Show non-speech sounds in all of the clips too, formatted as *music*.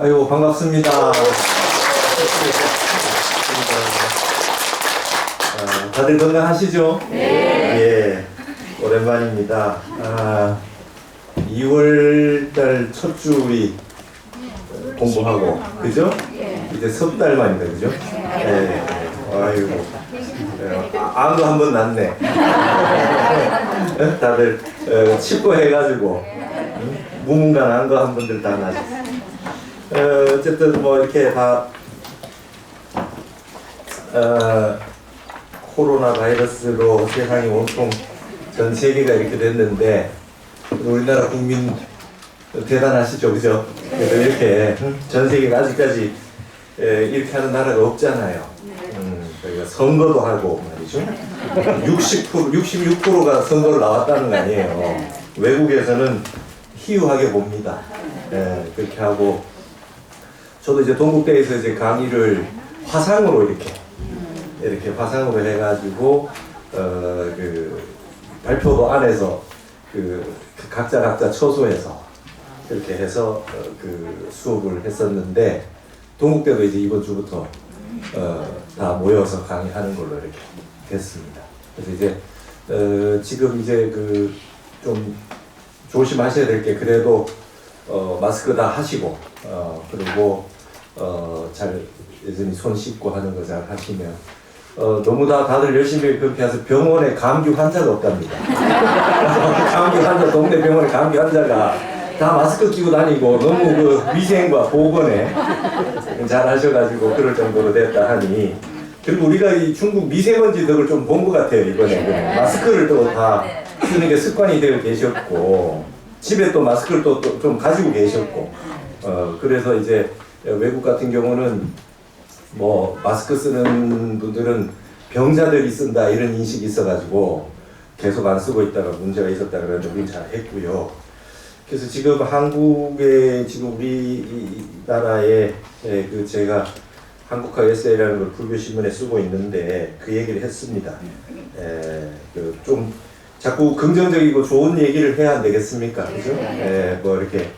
아이고 반갑습니다. 아, 다들 건강하시죠? 네. 예, 오랜만입니다. 아, 2월달 첫 주이 공부하고, 그죠? 이제 석 달 만이다, 그죠? 예. 아이고. 예, 아, 안도 한 번 났네. 예, 다들 어, 치과 해가지고 응? 무문간 안도 한 분들 다 나셨어요. 어, 어쨌든 뭐 이렇게 다 어, 코로나 바이러스로 세상이 온통 전 세계가 이렇게 됐는데 우리나라 국민 대단하시죠, 그죠? 그래서 이렇게 전 세계가 아직까지 에, 이렇게 하는 나라가 없잖아요. 음, 저희가 선거도 하고 말이죠. 60% 66%가 선거를 나왔다는 거 아니에요. 외국에서는 희유하게 봅니다. 예, 그렇게 하고 저도 이제 동국대에서 이제 강의를 화상으로 이렇게 이렇게 화상으로 해가지고 어 그 발표도 안에서 그 각자 각자 처소에서 이렇게 해서 어, 그 수업을 했었는데 동국대도 이제 이번 주부터 어, 다 모여서 강의하는 걸로 이렇게 됐습니다. 그래서 이제 어, 지금 이제 그 좀 조심하셔야 될 게 그래도 어, 마스크 다 하시고 어, 그리고 어, 잘 여전히 손 씻고 하는 거 잘 하시면 어, 너무 다 다들 열심히 그렇게 해서 병원에 감기 환자가 없답니다. *laughs* 감기 환자 동네 병원에 감기 환자가 다 마스크 끼고 다니고 너무 그 위생과 보건에 잘 하셔가지고 그럴 정도로 됐다 하니 그리고 우리가 이 중국 미세먼지 덕을 좀 본 것 같아요 이번에. 마스크를 또 다 쓰는 게 습관이 되어 계셨고 집에 또 마스크를 또 좀 가지고 계셨고 어 그래서 이제 외국 같은 경우는 뭐 마스크 쓰는 분들은 병자들이 쓴다 이런 인식이 있어가지고 계속 안 쓰고 있다가 문제가 있었다 그러는데 우리 잘 했고요. 그래서 지금 한국에 지금 우리나라에 예, 그 제가 한국화 에세이라는 걸 불교 신문에 쓰고 있는데 그 얘기를 했습니다. 에, 그 좀 자꾸 긍정적이고 좋은 얘기를 해야 안 되겠습니까? 그죠? 에, 뭐 이렇게 에,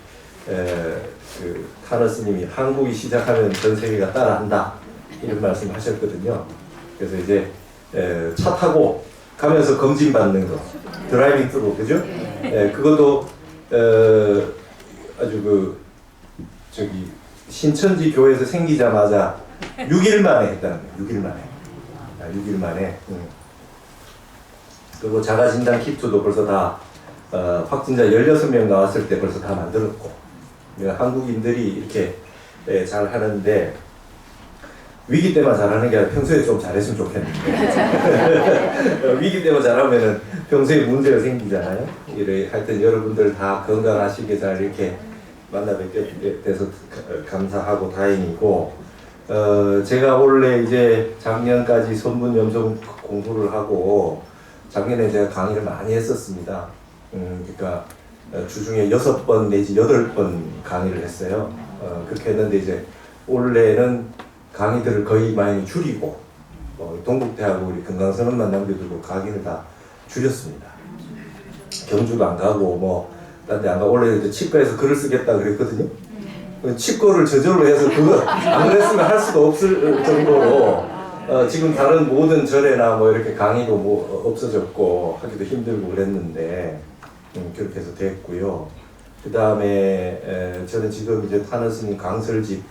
그 타너스님이 한국이 시작하면 전 세계가 따라한다 이런 말씀하셨거든요. 그래서 이제 에, 차 타고 가면서 검진 받는 거 드라이빙 트루 그죠? 에, 그것도 어, 아주 그 저기 신천지 교회에서 생기자마자 6일 만에 했다는 거예요. 6일 만에. 아, 6일 만에. 음. 그리고 자가진단 키트도 벌써 다 어, 확진자 16명 나왔을 때 벌써 다 만들었고 한국인들이 이렇게 예, 잘 하는데 위기 때만 잘하는 게 아니라 평소에 좀 잘했으면 좋겠는데 *laughs* 위기 때만 잘하면은 평소에 문제가 생기잖아요. 이래 하여튼 여러분들 다 건강하시게 잘 이렇게 만나 뵙게 돼서 감사하고 다행이고 어 제가 원래 이제 작년까지 선문 염성 공부를 하고 작년에 제가 강의를 많이 했었습니다. 음 그러니까 어, 주중에 여섯 번 내지 여덟 번 강의를 했어요. 어 그렇게 했는데 이제 올해는 강의들을 거의 많이 줄이고 어, 동국대하고 우리 금강선언만 남겨두고 강의를 다 줄였습니다. 경주도 안 가고 뭐 딴 데 안 가고 원래 이제 치과에서 글을 쓰겠다 그랬거든요. 그 치과를 저절로 해서 그거 안 그랬으면 할 수가 없을 정도로 어, 지금 다른 모든 절에나 뭐 이렇게 강의도 뭐 없어졌고 하기도 힘들고 그랬는데 음, 그렇게 해서 됐고요. 그 다음에 저는 지금 이제 타너스님 강설집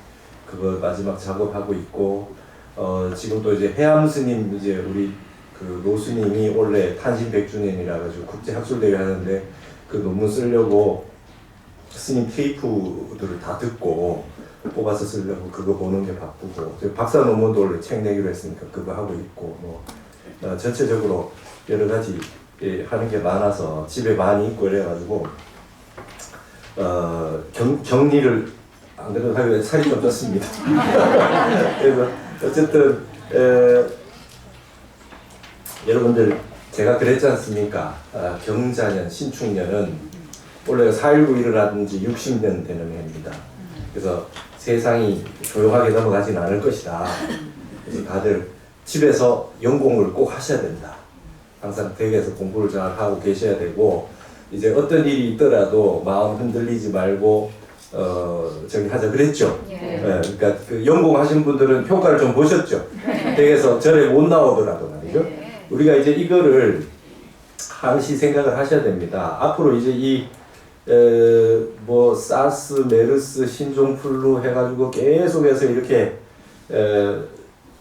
그거 마지막 작업하고 있고 어, 지금 또 이제 해암 스님 이제 우리 그 노스님이 원래 탄신 100주년이라 가지고 국제 학술 대회 하는데 그 논문 쓰려고 스님 테이프들을 다 듣고 뽑아서 쓰려고 그거 보는 게 바쁘고 저 박사 논문도 원래 책 내기로 했으니까 그거 하고 있고 뭐 어, 전체적으로 여러 가지 예, 하는 게 많아서 집에 많이 있고 이래가지고 어, 경, 격리를 안 그래도 하기 살이 좀 쪘습니다. *laughs* 그래서 어쨌든 에, 여러분들 제가 그랬지 않습니까? 아, 경자년, 신축년은 원래 4.19 일어나든지 60년 되는 해입니다. 그래서 세상이 조용하게 넘어가진 않을 것이다. 그래서 다들 집에서 연공을 꼭 하셔야 된다. 항상 댁에서 공부를 잘 하고 계셔야 되고 이제 어떤 일이 있더라도 마음 흔들리지 말고 어 저기 하자 그랬죠. 예. 예, 그러니까 그 연공하신 분들은 효과를 좀 보셨죠. 댁에서 절에 못 나오더라도 말이죠. 우리가 이제 이거를 항시 생각을 하셔야 됩니다. 앞으로 이제 이, 에, 뭐, 사스, 메르스, 신종플루 해가지고 계속해서 이렇게, 에,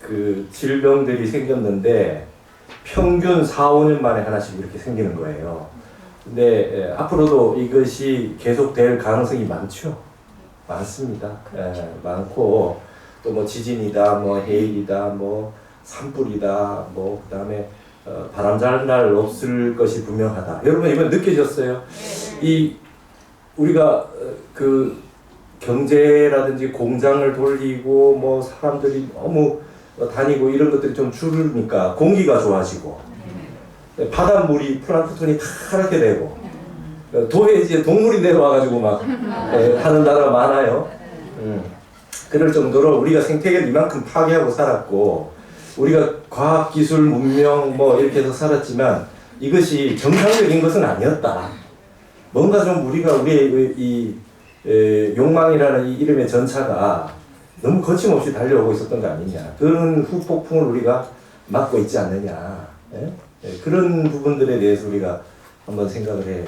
그 질병들이 생겼는데, 평균 4, 5년 만에 하나씩 이렇게 생기는 거예요. 근데 에, 앞으로도 이것이 계속될 가능성이 많죠. 많습니다. 에, 많고, 또 뭐 지진이다, 뭐 해일이다, 뭐 산불이다, 뭐 그다음에 어, 바람 잘 날 없을 것이 분명하다. 여러분 이번 느껴졌어요? 이 우리가 어, 그 경제라든지 공장을 돌리고 뭐 사람들이 너무 어, 다니고 이런 것들이 좀 줄으니까 공기가 좋아지고 바닷물이 플랑크톤이 다 이렇게 되고 어, 도에 이제 동물이 내려와가지고 막 에, 하는 나라가 많아요. 음. 그럴 정도로 우리가 생태계를 이만큼 파괴하고 살았고 우리가 과학 기술 문명 뭐 이렇게 해서 살았지만 이것이 정상적인 것은 아니었다. 뭔가 좀 우리가 우리의 이 에, 욕망이라는 이 이름의 전차가 너무 거침없이 달려오고 있었던 거 아니냐. 그런 후폭풍을 우리가 막고 있지 않느냐. 예? 예, 그런 부분들에 대해서 우리가 한번 생각을 해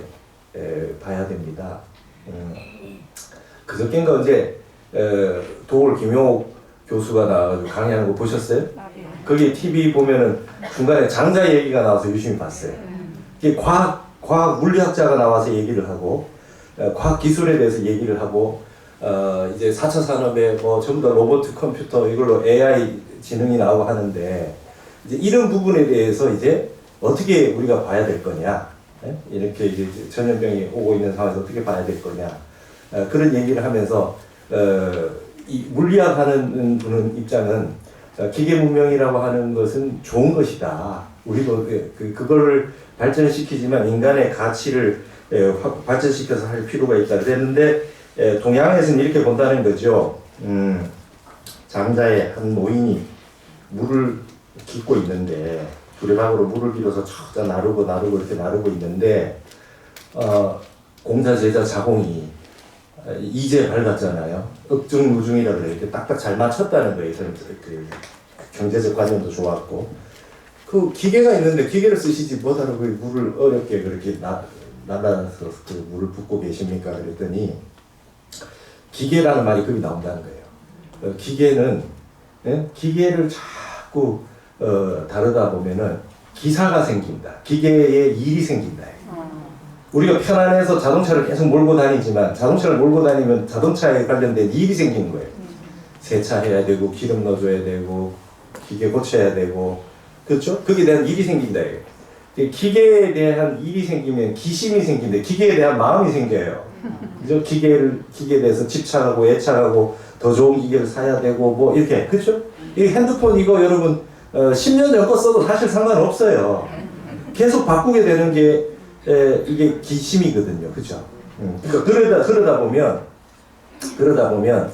에, 봐야 됩니다. 음, 그저께인가 언제 에, 도올 김용옥 교수가 나와가지고 강의하는 거 보셨어요? 거기 TV 보면은 중간에 장자 얘기가 나와서 유심히 봤어요. 이게 과학 과학 물리학자가 나와서 얘기를 하고 어, 과학 기술에 대해서 얘기를 하고 어, 이제 4차 산업에 뭐 전부 다 로봇 컴퓨터 이걸로 AI 지능이 나오고 하는데 이제 이런 부분에 대해서 이제 어떻게 우리가 봐야 될 거냐 예? 이렇게 이제 전염병이 오고 있는 상황에서 어떻게 봐야 될 거냐 어, 그런 얘기를 하면서 어, 이 물리학 하는 분은 입장은 어, 기계 문명이라고 하는 것은 좋은 것이다. 우리도 그, 그 그거를 발전시키지만 인간의 가치를 에, 확 발전시켜서 할 필요가 있다. 그랬는데 에, 동양에서는 이렇게 본다는 거죠. 음, 장자의 한 노인이 물을 깃고 있는데 두레박으로 물을 길어서 척자 나르고 나르고 이렇게 나르고 있는데 어, 공자 제자 자공이 어, 이제 밝았잖아요. 억중무중이라 그래 이렇게 딱딱 잘 맞췄다는 거예요. 그, 그 경제적 관념도 좋았고 그 기계가 있는데 기계를 쓰시지 뭐하러 그 물을 어렵게 그렇게 나, 날라서 그 물을 붓고 계십니까? 그랬더니 기계라는 말이 거기 나온다는 거예요. 어, 기계는 예? 기계를 자꾸 어, 다루다 보면은 기사가 생긴다. 기계에 일이 생긴다. 우리가 편안해서 자동차를 계속 몰고 다니지만 자동차를 몰고 다니면 자동차에 관련된 일이 생기는 거예요. 세차해야 되고 기름 넣어줘야 되고 기계 고쳐야 되고 그렇죠? 거기에 대한 일이 생긴다. 기계에 대한 일이 생기면 기심이 생긴다. 기계에 대한 마음이 생겨요. 그죠? 기계를 기계에 대해서 집착하고 애착하고 더 좋은 기계를 사야 되고 뭐 이렇게 그렇죠? 이 핸드폰 이거 여러분 어, 10년 전 거 써도 사실 상관없어요. 계속 바꾸게 되는 게 에, 이게 기심이거든요. 그죠? 음, 그러니까 그러다 그러다 보면 그러다 보면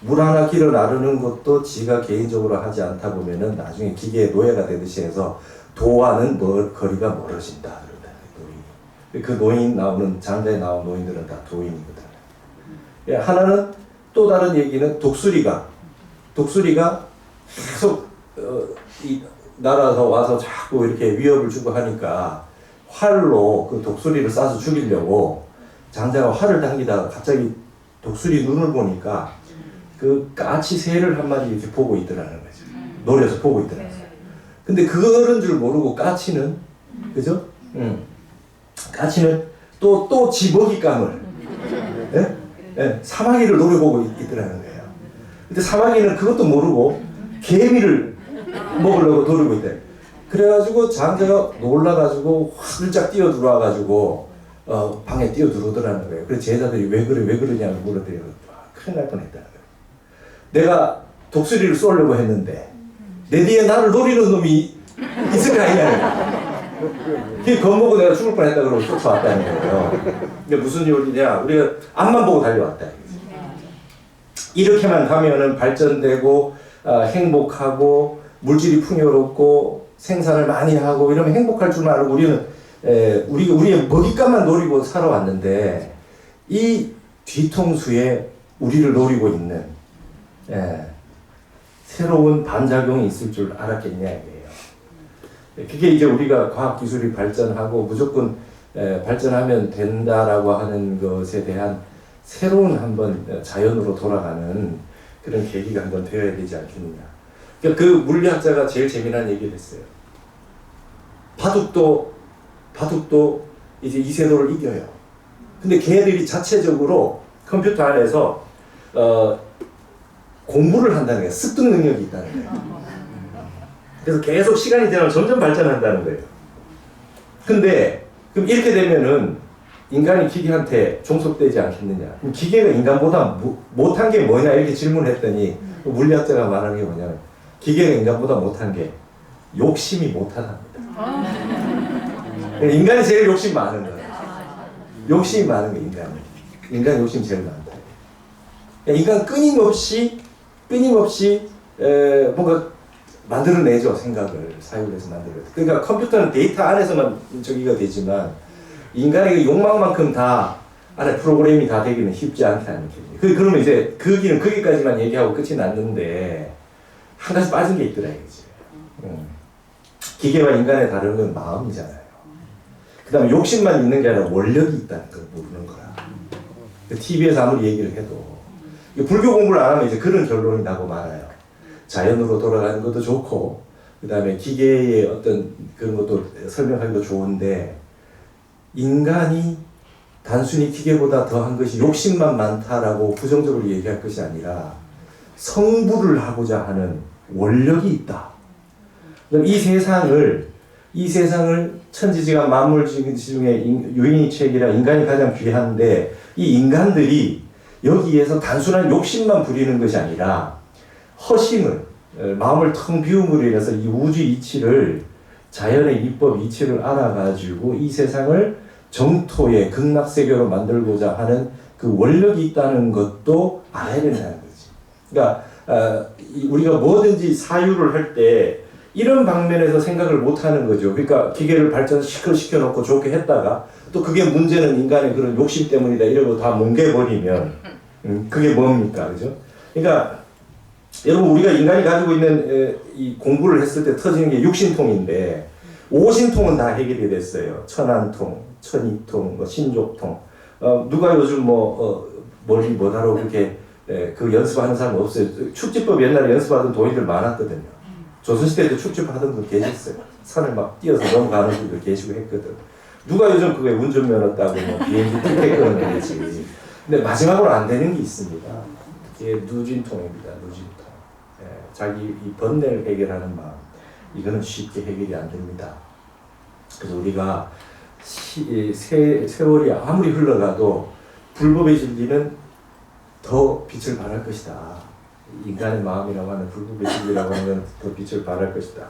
물 하나 길어 나르는 것도 지가 개인적으로 하지 않다 보면은 나중에 기계의 노예가 되듯이 해서 도와는 멀, 거리가 멀어진다 노인. 그 노인 나오는 장자에 나온 노인들은 다 도인이거든. 예, 하나는 또 다른 얘기는 독수리가 독수리가 계속 어, 이 날아서 와서 자꾸 이렇게 위협을 주고 하니까 활로 그 독수리를 쏴서 죽이려고 장자가 활을 당기다가 갑자기 독수리 눈을 보니까 그 까치 새를 한 마리 이렇게 보고 있더라는 거죠. 노려서 보고 있더라는 거죠. 근데 그거는 줄 모르고 까치는 그죠? 응. 까치는 또 또 지 먹잇감을 예? 예, 사마귀를 노려보고 있, 있더라는 거예요. 근데 사마귀는 그것도 모르고 개미를 먹으려고 노리고 있대. 그래가지고 장자가 놀라가지고 활짝 뛰어 들어와가지고 어, 방에 뛰어 들어오더라는 거예요. 그래서 제자들이 왜 그래 왜 그러냐고 물었더니 아, 큰일 날 뻔했다는 거예요. 내가 독수리를 쏘려고 했는데 내 뒤에 나를 노리는 놈이 있을 거 아니냐. 그게 겁먹고 내가 죽을 뻔했다 그러고 쫓아왔다는 거예요. 근데 무슨 요리냐? 우리가 앞만 보고 달려왔다. 이렇게만 가면은 발전되고 어, 행복하고 물질이 풍요롭고 생산을 많이 하고 이러면 행복할 줄만 알고 우리는 에, 우리 우리의 먹잇감만 노리고 살아왔는데 이 뒤통수에 우리를 노리고 있는 예, 새로운 반작용이 있을 줄 알았겠냐 이게요. 그게 이제 우리가 과학 기술이 발전하고 무조건 에, 발전하면 된다라고 하는 것에 대한 새로운 한번 자연으로 돌아가는 그런 계기가 한번 되어야 되지 않겠느냐. 그러니까 그 물리학자가 제일 재미난 얘기를 했어요. 바둑도 바둑도 이제 이세돌을 이겨요. 근데 걔네들이 자체적으로 컴퓨터 안에서 어, 공부를 한다는 거예요. 습득 능력이 있다는 거예요. 그래서 계속 시간이 지나면 점점 발전한다는 거예요. 근데 그럼 이렇게 되면은 인간이 기계한테 종속되지 않겠느냐? 그럼 기계가 인간보다 무- 못한 게 뭐냐 이렇게 질문했더니 그 물리학자가 말하는 게 뭐냐면 기계가 인간보다 못한 게 욕심이 못하답니다. 인간이 제일 욕심 많은 거예요. 욕심이 많은 게 인간이. 인간 욕심 제일 많다. 그러니까 인간 끊임없이 끊임없이 에, 뭔가 만들어내죠 생각을 사유해서 만들어. 그러니까 컴퓨터는 데이터 안에서만 저기가 되지만 인간의 그 욕망만큼 다 안에 프로그램이 다 되기는 쉽지 않지 않겠니? 그 그러면 이제 그 길은 거기까지만 얘기하고 끝이 났는데 한 가지 빠진 게 있더라 이거지. 음. 기계와 인간의 다른 건 마음이잖아요. 그 다음에 욕심만 있는 게 아니라 원력이 있다는 걸 모르는 거야. TV에서 아무리 얘기를 해도 불교 공부를 안 하면 이제 그런 결론이 나고 말아요. 자연으로 돌아가는 것도 좋고 그 다음에 기계의 어떤 그런 것도 설명하기도 좋은데 인간이 단순히 기계보다 더한 것이 욕심만 많다라고 부정적으로 얘기할 것이 아니라 성불을 하고자 하는 원력이 있다. 그럼 이 세상을 이 세상을 천지지가 만물 중에 인- 유인이책이라 인간이 가장 귀한데 이 인간들이 여기에서 단순한 욕심만 부리는 것이 아니라 허심을 어, 마음을 텅 비움으로 인해서 이 우주 이치를 자연의 이법 이치를 알아가지고 이 세상을 정토의 극락세계로 만들고자 하는 그 원력이 있다는 것도 알아야 된다는 거지. 그러니까 어, 이- 우리가 뭐든지 사유를 할 때 이런 방면에서 생각을 못 하는 거죠. 그러니까 기계를 발전시켜 시켜 놓고 좋게 했다가 또 그게 문제는 인간의 그런 욕심 때문이다 이러고 다 뭉개버리면 음, 그게 뭡니까, 그죠? 그러니까 여러분 우리가 인간이 가지고 있는 에, 이 공부를 했을 때 터지는 게 육신통인데 오신통은 다 해결이 됐어요. 천안통, 천이통, 뭐 신족통. 어, 누가 요즘 뭐 어, 멀리 못하러 그렇게 에, 그 연습하는 사람 없어요. 축지법 옛날에 연습하던 도인들 많았거든요. 조선시대 때 축집하던 분 계셨어요. 산을 막 뛰어서 넘어가는 분들 계시고 했거든. 누가 요즘 그게 운전면허 따고 뭐 비행기 티켓 끄는 거지. 근데 마지막으로 안 되는 게 있습니다. 그게 누진통입니다. 자기 이 번뇌를 해결하는 마음. 이거는 쉽게 해결이 안 됩니다. 그래서 우리가 시, 이 세, 세월이 아무리 흘러가도 불법의 진리는 더 빛을 발할 것이다. 인간의 마음이라고 하는 불법의 진리라고 하는 건 *laughs* 더 빛을 발할 것이다.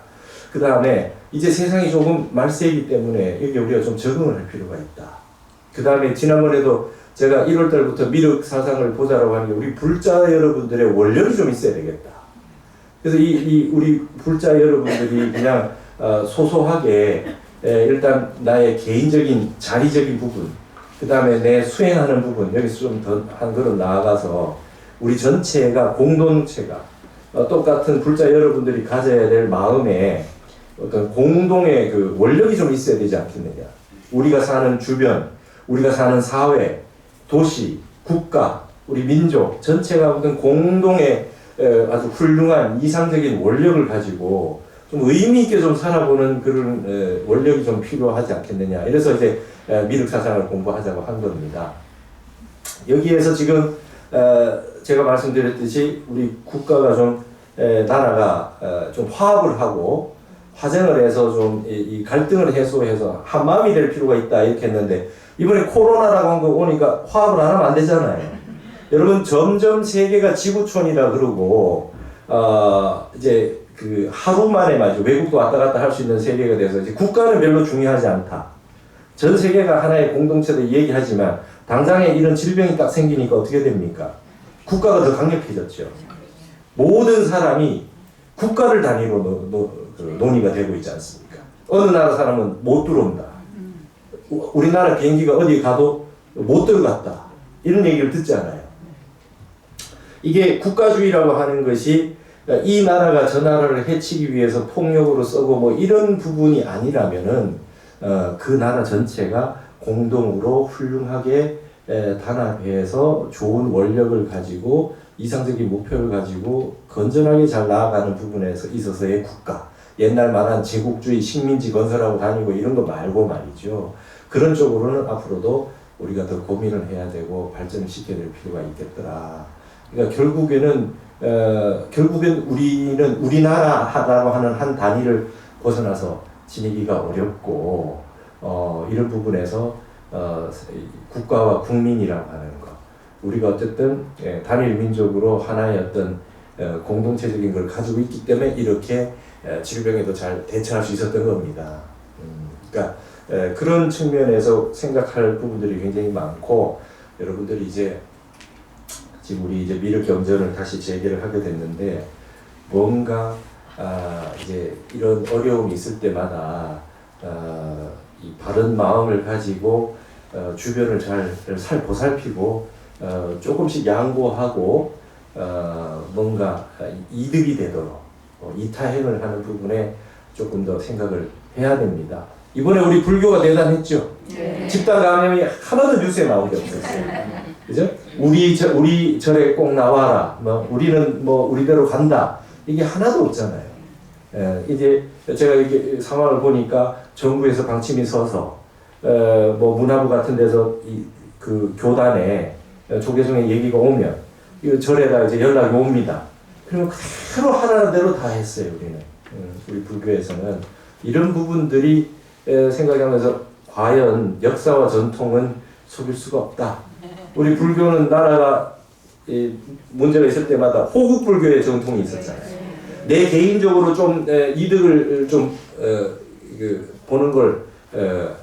그 다음에 이제 세상이 조금 말세이기 때문에 여기 우리가 좀 적응을 할 필요가 있다. 그 다음에 지난번에도 제가 1월 달부터 미륵 사상을 보자라고 하는 게 우리 불자 여러분들의 원력이 좀 있어야 되겠다. 그래서 이, 이 우리 불자 여러분들이 그냥 어, 소소하게 에, 일단 나의 개인적인 자리적인 부분, 그 다음에 내 수행하는 부분 여기서 좀 더 한 걸음 나아가서 우리 전체가 공동체가 어, 똑같은 불자 여러분들이 가져야 될 마음에 어떤 공동의 그 원력이 좀 있어야 되지 않겠느냐. 우리가 사는 주변, 우리가 사는 사회, 도시, 국가, 우리 민족 전체가 어떤 공동의 에, 아주 훌륭한 이상적인 원력을 가지고 좀 의미 있게 좀 살아보는 그런 에, 원력이 좀 필요하지 않겠느냐. 이래서 이제 에, 미륵 사상을 공부하자고 한 겁니다. 여기에서 지금 어, 제가 말씀드렸듯이 우리 국가가 좀 에, 나라가 어, 좀 화합을 하고 화쟁을 해서 좀 이 갈등을 해소해서 한 마음이 될 필요가 있다 이렇게 했는데 이번에 코로나라고 한 거 오니까 화합을 안 하면 안 되잖아요. 여러분 점점 세계가 지구촌이라 그러고 어 이제 그 하루 만에 말이죠 외국도 왔다 갔다 할 수 있는 세계가 돼서 이제 국가는 별로 중요하지 않다. 전 세계가 하나의 공동체도 얘기하지만 당장에 이런 질병이 딱 생기니까 어떻게 됩니까? 국가가 더 강력해졌죠. 모든 사람이 국가를 단위로 노, 노, 그 논의가 되고 있지 않습니까? 어느 나라 사람은 못 들어온다. 우- 우리나라 비행기가 어디 가도 못 들어갔다. 이런 얘기를 듣잖아요. 이게 국가주의라고 하는 것이 이 나라가 저 나라를 해치기 위해서 폭력으로 써고 뭐 이런 부분이 아니라면은 어, 그 나라 전체가 공동으로 훌륭하게 에, 단합해서 좋은 원력을 가지고 이상적인 목표를 가지고 건전하게 잘 나아가는 부분에서 있어서의 국가. 옛날 말한 제국주의 식민지 건설하고 다니고 이런 거 말고 말이죠. 그런 쪽으로는 앞으로도 우리가 더 고민을 해야 되고 발전을 시켜야 될 필요가 있겠더라 그러니까 결국에는 어, 결국엔 우리는 우리나라라고 하는 한 단위를 벗어나서 지내기가 어렵고 어, 이런 부분에서 어, 이 국가와 국민이라고 하는 것 우리가 어쨌든 예, 단일 민족으로 하나의 어떤 어, 공동체적인 걸 가지고 있기 때문에 이렇게 에, 질병에도 잘 대처할 수 있었던 겁니다. 음, 그러니까 에, 그런 측면에서 생각할 부분들이 굉장히 많고 여러분들이 이제 지금 우리 이제 미륵 경전을 다시 재개를 하게 됐는데 뭔가 아, 이제 이런 어려움이 있을 때마다 어, 이 바른 마음을 가지고 어, 주변을 잘, 살 보살피고 어, 조금씩 양보하고 어, 뭔가 이득이 되도록 어, 이타행을 하는 부분에 조금 더 생각을 해야 됩니다. 이번에 우리 불교가 대단했죠. 집단 감염이 하나도 뉴스에 게 없었어요. *laughs* 그죠? 우리 저 우리 절에 꼭 나와라. 뭐 우리는 뭐 우리대로 간다. 이게 하나도 없잖아요. 예, 이제 제가 이게 상황을 보니까 정부에서 방침이 서서 어, 뭐 문화부 같은 데서 이 그 교단에 조계종의 얘기가 오면 이 절에다 이제 연락이 옵니다. 그러면 그대로 하라는 대로 다 했어요 우리는. 음, 우리 불교에서는 이런 부분들이 에, 생각하면서 과연 역사와 전통은 속일 수가 없다. 우리 불교는 나라가 이 문제가 있을 때마다 호국 불교의 전통이 있었잖아요. 내 개인적으로 좀 에, 이득을 좀 어, 그, 보는 걸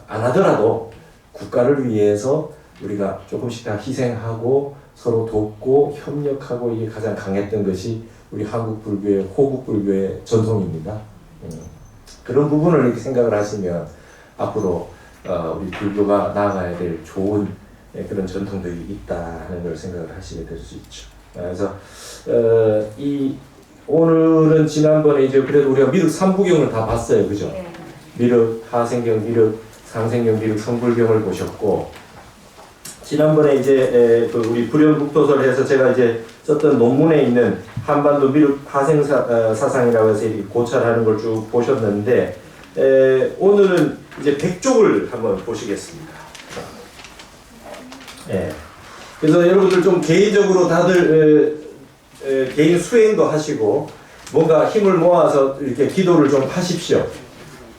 안 하더라도 국가를 위해서 우리가 조금씩 다 희생하고 서로 돕고 협력하고 이게 가장 강했던 것이 우리 한국 불교의 호국 불교의 전통입니다. 음. 그런 부분을 이렇게 생각을 하시면 앞으로 어, 우리 불교가 나아가야 될 좋은 예, 그런 전통들이 있다는 걸 생각을 하시게 될 수 있죠. 그래서 어, 이 오늘은 지난번에 이제 그래도 우리가 미륵 삼부경을 다 봤어요, 그죠? 미륵 하생경, 미륵 상생경, 미륵 성불경을 보셨고 지난번에 이제 에, 그 우리 불연북도설에서 제가 이제 썼던 논문에 있는 한반도 미륵 하생사 어, 사상이라고 해서 고찰하는 걸 쭉 보셨는데 에, 오늘은 이제 백족을 한번 보시겠습니다. 예. 그래서 여러분들 좀 개인적으로 다들 에, 에, 개인 수행도 하시고 뭔가 힘을 모아서 이렇게 기도를 좀 하십시오.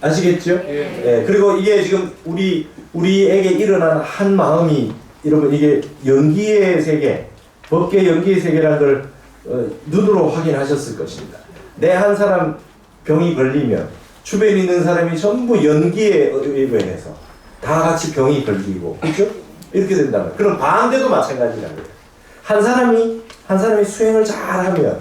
아시겠죠? 예. 그리고 이게 지금 우리 우리에게 일어난 한 마음이 여러분 이게 연기의 세계, 법계 연기의 세계라는 걸 어, 눈으로 확인하셨을 것입니다. 내 한 사람 병이 걸리면 주변에 있는 사람이 전부 연기에 의해서 다 같이 병이 걸리고 그렇죠? 이렇게 된다면 그럼 반대도 마찬가지라는 거예요. 한 사람이 한 사람이 수행을 잘하면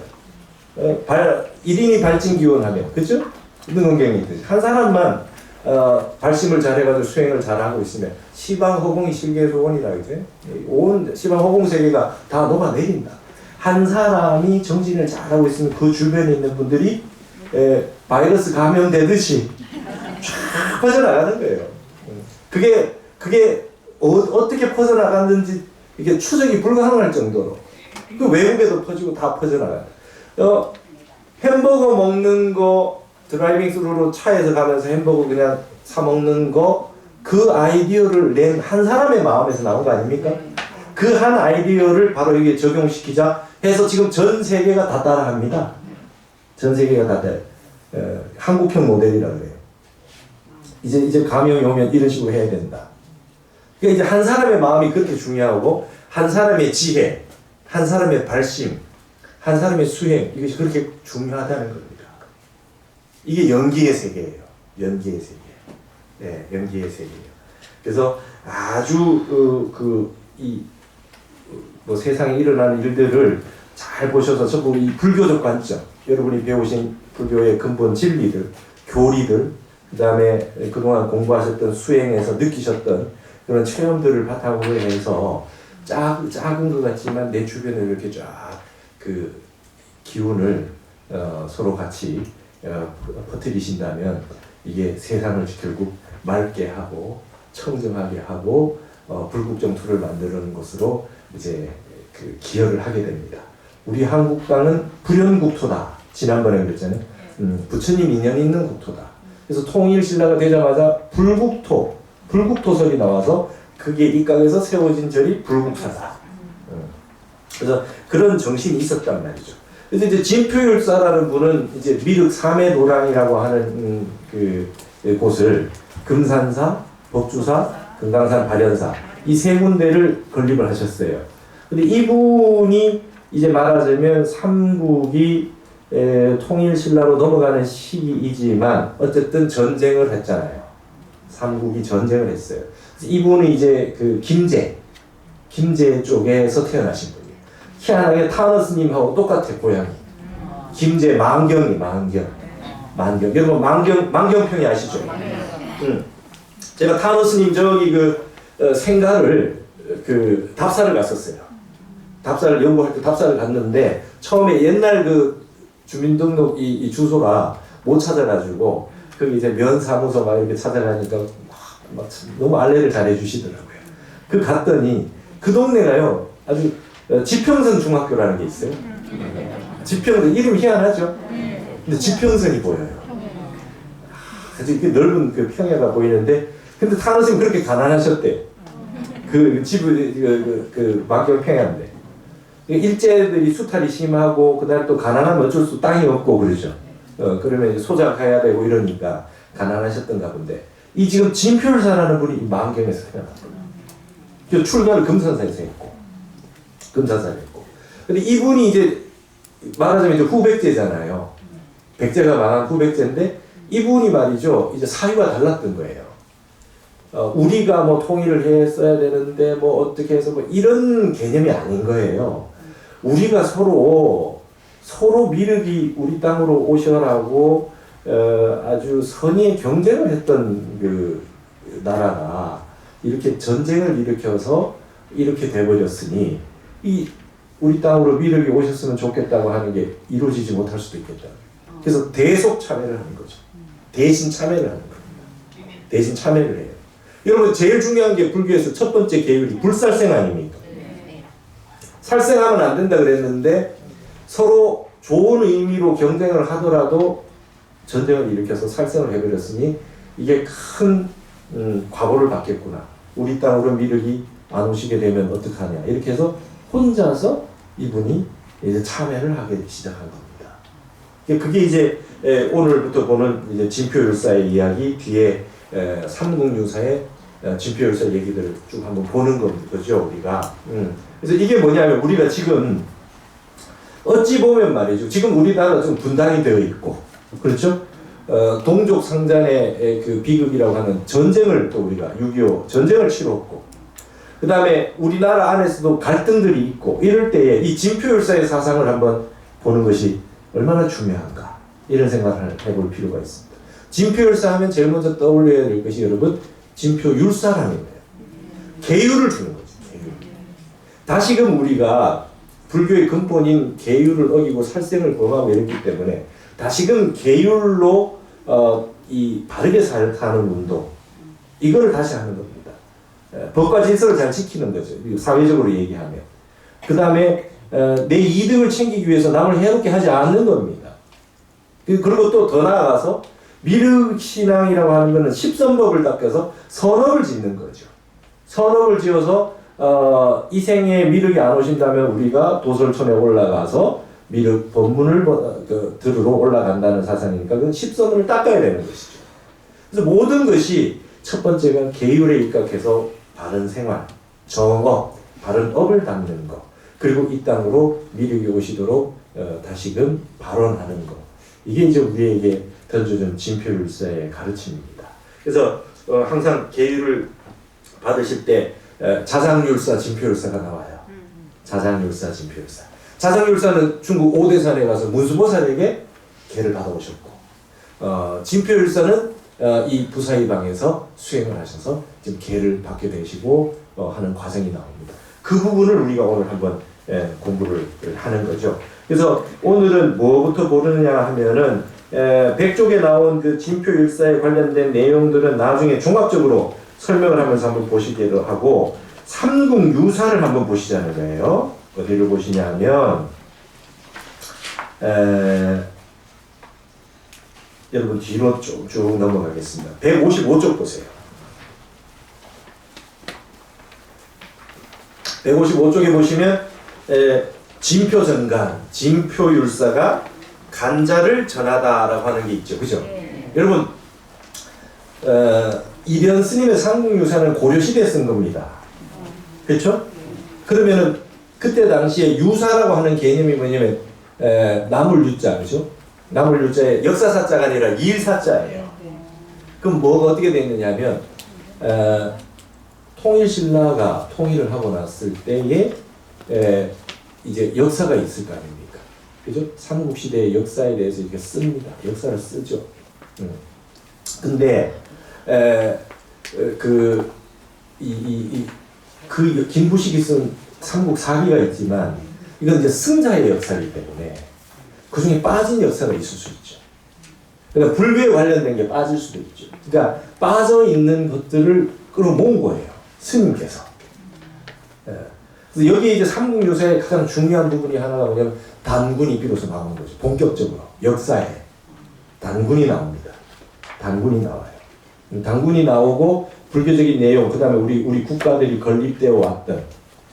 어, 발 1인이 발진 기원하면 그렇죠? 능원경이 있듯이 한 사람만 어, 발심을 잘해가지고 수행을 잘하고 있으면 시방 허공이 실계소원이라 이제 온 시방 허공 세계가 다 녹아내린다. 한 사람이 정진을 잘하고 있으면 그 주변에 있는 분들이 에, 바이러스 감염되듯이 쫙 퍼져나가는 거예요. 음. 그게 그게 어, 떻게 퍼져나갔는지 이게 추적이 불가능할 정도로 그 외국에도 퍼지고 다 퍼져나가요. 어, 햄버거 먹는 거 드라이빙 스루로 차에서 가면서 햄버거 그냥 사 먹는 거 그 아이디어를 낸 한 사람의 마음에서 나온 거 아닙니까? 그 한 아이디어를 바로 여기에 적용시키자 해서 지금 전 세계가 다 따라합니다. 전 세계가 다 따라. 어, 한국형 모델이라 그래요. 이제 이제 감염이 오면 이런 식으로 해야 된다. 그러니까 이제 한 사람의 마음이 그렇게 중요하고 한 사람의 지혜, 한 사람의 발심, 한 사람의 수행 이것이 그렇게 중요하다는 겁니다. 이게 연기의 세계예요. 연기의 세계. 네, 연기의 세계예요. 그래서 아주 그, 그이 뭐 세상에 일어나는 일들을 잘 보셔서 전부 이 불교적 관점, 여러분이 배우신 불교의 근본 진리들, 교리들, 그 다음에 그동안 공부하셨던 수행에서 느끼셨던 그런 체험들을 바탕으로 해서 작, 작은 것 같지만 내 주변에 이렇게 쫙 그 기운을 어, 서로 같이 어, 퍼뜨리신다면 이게 세상을 결국 맑게 하고 청정하게 하고 어, 불국정투를 만드는 것으로 이제 그 기여를 하게 됩니다. 우리 한국 땅은 불연국토다. 지난번에 그랬잖아요. 음, 부처님 인연이 있는 국토다. 그래서 통일신라가 되자마자 불국토, 불국토설이 나와서 그게 입각해서 세워진 절이 불국사다. 음. 그래서 그런 정신이 있었단 말이죠. 그래서 이제 진표율사라는 분은 이제 미륵 삼해도랑이라고 하는 음, 그 곳을 금산사, 법주사, 금강산 발현사 이 세 군데를 건립을 하셨어요. 근데 이분이 이제 말하자면 삼국이 에, 통일신라로 넘어가는 시기이지만 어쨌든 전쟁을 했잖아요. 삼국이 전쟁을 했어요. 이분은 이제 그 김제, 김제 쪽에서 태어나신 분이에요. 희한하게 타너스님하고 똑같아 고향이. 김제 만경이 만경, 만경. 여러분 만경 만경평이 아시죠? 응. 제가 타너스님 저기 그 어, 생가를 그 답사를 갔었어요. 답사를 연구할 때 답사를 갔는데 처음에 옛날 그 주민등록 이, 이 주소가 못 찾아가지고 거기 이제 면사무소 막 이렇게 찾아가니까 막, 막 너무 안내를 잘해 주시더라고요. 그 갔더니 그 동네가요 아주 어, 지평선 중학교라는 게 있어요. 지평선 이름 희한하죠. 근데 지평선이 보여요. 아주 이렇게 넓은 그 평야가 보이는데 근데 타노스님 그렇게 가난하셨대. 그 집을 그, 그, 그 만경 평야인데 일제들이 수탈이 심하고 그다음 또 가난하면 어쩔 수 땅이 없고 그러죠. 어 그러면 이제 소작해야 되고 이러니까 가난하셨던가 본데 이 지금 진표를사라는 분이 이 만경에서 태어났거든요. 그 출가를 금산사에서 했고 금산사에 했고 근데 이분이 이제 말하자면 이제 후백제잖아요. 백제가 망한 후백제인데 이분이 말이죠 이제 사유가 달랐던 거예요. 어, 우리가 뭐 통일을 했어야 되는데 뭐 어떻게 해서 뭐 이런 개념이 아닌 거예요. 우리가 서로 서로 미륵이 우리 땅으로 오셔라고 어, 아주 선의의 경쟁을 했던 그 나라가 이렇게 전쟁을 일으켜서 이렇게 돼버렸으니 이 우리 땅으로 미륵이 오셨으면 좋겠다고 하는 게 이루어지지 못할 수도 있겠다. 그래서 대속 참여를 하는 거죠. 대신 참여를 하는 겁니다. 대신 참여를 해요. 여러분 제일 중요한 게 불교에서 첫 번째 계율이 불살생 아닙니까? 살생하면 안 된다 그랬는데 서로 좋은 의미로 경쟁을 하더라도 전쟁을 일으켜서 살생을 해버렸으니 이게 큰 음, 과보를 받겠구나. 우리 땅으로 미륵이 안 오시게 되면 어떡하냐. 이렇게 해서 혼자서 이분이 이제 참여를 하게 시작한 겁니다. 그게 이제 에, 오늘부터 보는 이제 진표율사의 이야기 뒤에 에, 삼국유사의 에, 진표율사 얘기들을 쭉 한번 보는 거죠 우리가. 음. 그래서 이게 뭐냐면 우리가 지금 어찌 보면 말이죠. 지금 우리나라 좀 분단이 되어 있고 그렇죠. 어, 동족 상잔의 그 비극이라고 하는 전쟁을 또 우리가 6.25 전쟁을 치렀고 그 다음에 우리나라 안에서도 갈등들이 있고 이럴 때에 이 진표율사의 사상을 한번 보는 것이 얼마나 중요한가 이런 생각을 해볼 필요가 있습니다. 진표율사 하면 제일 먼저 떠올려야 될 것이 여러분 진표율사라는 거예요. 계율을 주는 거죠. 계율. 다시금 우리가 불교의 근본인 계율을 어기고 살생을 범하고 이랬기 때문에 다시금 계율로 어, 이 바르게 살, 사는 운동 이거를 다시 하는 겁니다. 에, 법과 질서를 잘 지키는 거죠. 사회적으로 얘기하면 그 다음에 내 이득을 챙기기 위해서 남을 해롭게 하지 않는 겁니다. 그- 그리고 또 더 나아가서 미륵신앙이라고 하는 것은 십선법을 닦아서 선업을 짓는 거죠. 선업을 지어서 어, 이 생에 미륵이 안 오신다면 우리가 도솔촌에 올라가서 미륵 법문을 보- 그, 들으러 올라간다는 사상이니까 그건 십선을 닦아야 되는 것이죠. 그래서 모든 것이 첫 번째가 계율에 입각해서 바른 생활, 정업, 바른 업을 담는 것, 그리고 이 땅으로 미륵이 오시도록 어, 다시금 발언하는 것. 이게 이제 우리에게 던져준 진표율사의 가르침입니다. 그래서 어, 항상 계율을 받으실 때 에, 자장율사, 진표율사가 나와요. 자장율사, 진표율사. 자장율사는 중국 오대산에 가서 문수보살에게 계를 받아오셨고, 어, 진표율사는 어, 이 부사이방에서 수행을 하셔서 지금 계를 받게 되시고 어, 하는 과정이 나옵니다. 그 부분을 우리가 오늘 한번 예, 공부를 하는 거죠. 그래서 오늘은 뭐부터 보느냐 하면은 에, 백쪽에 나온 그 진표 일사에 관련된 내용들은 나중에 종합적으로 설명을 하면서 한번 보시기로 하고 삼국 유사를 한번 보시자는 거예요. 어디를 보시냐 하면 에, 여러분 뒤로 쭉, 쭉 넘어가겠습니다. 155쪽 보세요. 155쪽에 보시면 에, 진표 전간, 진표 율사가 간자를 전하다라고 하는 게 있죠. 그죠? 여러분 어, 이련 스님의 삼국유사는 고려시대에 쓴 겁니다. 그렇죠? 그러면은 그때 당시에 유사라고 하는 개념이 뭐냐면 에, 나물 유자 그죠? 나물 유자에 역사사자가 아니라 일사자예요. 그럼 뭐가 어떻게 되느냐면 어, 통일신라가 통일을 하고 났을 때에 에, 이제 역사가 있을 거 아닙니까? 그죠? 삼국시대의 역사에 대해서 이렇게 씁니다. 역사를 쓰죠. 음. 근데 에, 그, 이, 이, 이, 그 김부식이 쓴 삼국 사기가 있지만 이건 이제 승자의 역사이기 때문에 그 중에 빠진 역사가 있을 수 있죠. 그러니까 불교에 관련된 게 빠질 수도 있죠. 그러니까 빠져 있는 것들을 끌어모은 거예요. 스님께서. 예. 그래서 여기 이제 삼국유사의 가장 중요한 부분이 하나가 뭐냐면 단군이 비로소 나오는 거죠. 본격적으로 역사에 단군이 나옵니다. 단군이 나와요. 음, 단군이 나오고 불교적인 내용, 그 다음에 우리 우리 국가들이 건립되어 왔던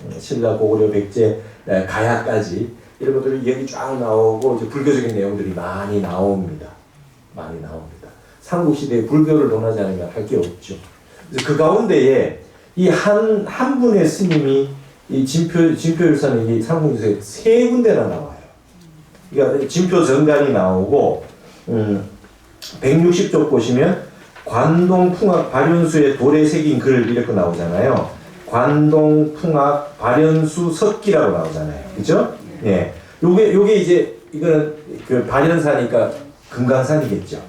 음, 신라, 고구려, 백제, 에, 가야까지 이런 것들이 여기 쫙 나오고 이제 불교적인 내용들이 많이 나옵니다. 많이 나옵니다. 삼국시대에 불교를 논하지 않으면 할 게 없죠. 그래서 그 가운데에 이 한 한 분의 스님이 이 진표 진표율사는 이 삼국유사에 세 군데나 나와요. 그러니까 진표 정간이 나오고 음, 160쪽 보시면 관동 풍악 발현수의 돌에 새긴 글 이렇게 나오잖아요. 관동 풍악 발현수 석기라고 나오잖아요. 그죠? 예. 요게 요게 이제 이거는 그 발현사니까 금강산이겠죠.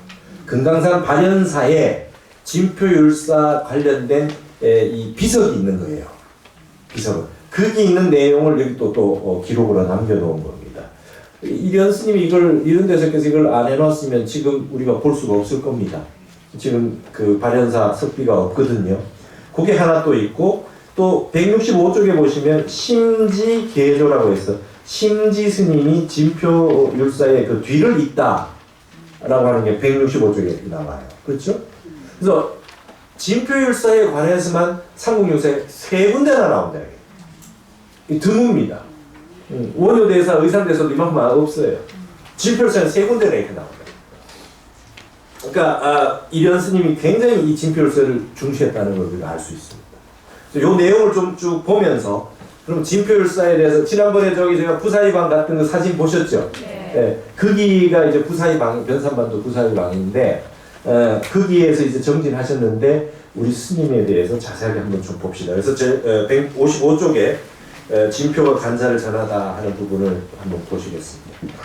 금강산 발현사에 진표율사 관련된 에, 이 비석이 있는 거예요. 비석은 거기 있는 내용을 여기 또 또 어, 기록으로 남겨놓은 겁니다. 이련 스님이 이걸 이런 데서께서 이걸 안 해놨으면 지금 우리가 볼 수가 없을 겁니다. 지금 그 발현사 석비가 없거든요. 그게 하나 또 있고 또 165쪽에 보시면 심지 계조라고 해서 심지 스님이 진표 율사의 그 뒤를 잇다 라고 하는 게 165쪽에 나와요. 그렇죠? 그래서 진표 율사에 관해서만 삼국유사에 세 군데나 나온다. 드뭅니다. 음, 원효대사, 의상대사도 이만큼 없어요. 진표율사는 세 군데나 이렇게 나온다. 그러니까 아, 이련 스님이 굉장히 이 진표율사를 중시했다는 걸 우리가 알 수 있습니다. 이 내용을 좀 쭉 보면서 그럼 진표율사에 대해서 지난번에 저기 제가 부사이방 같은 거 사진 보셨죠? 네. 거기가 이제 부사이방 변산반도 부사이방인데 어, 거기에서 이제 정진하셨는데 우리 스님에 대해서 자세하게 한번 좀 봅시다. 그래서 제 어, 155쪽에 어, 진표가 간사를 전하다 하는 부분을 한번 보시겠습니다.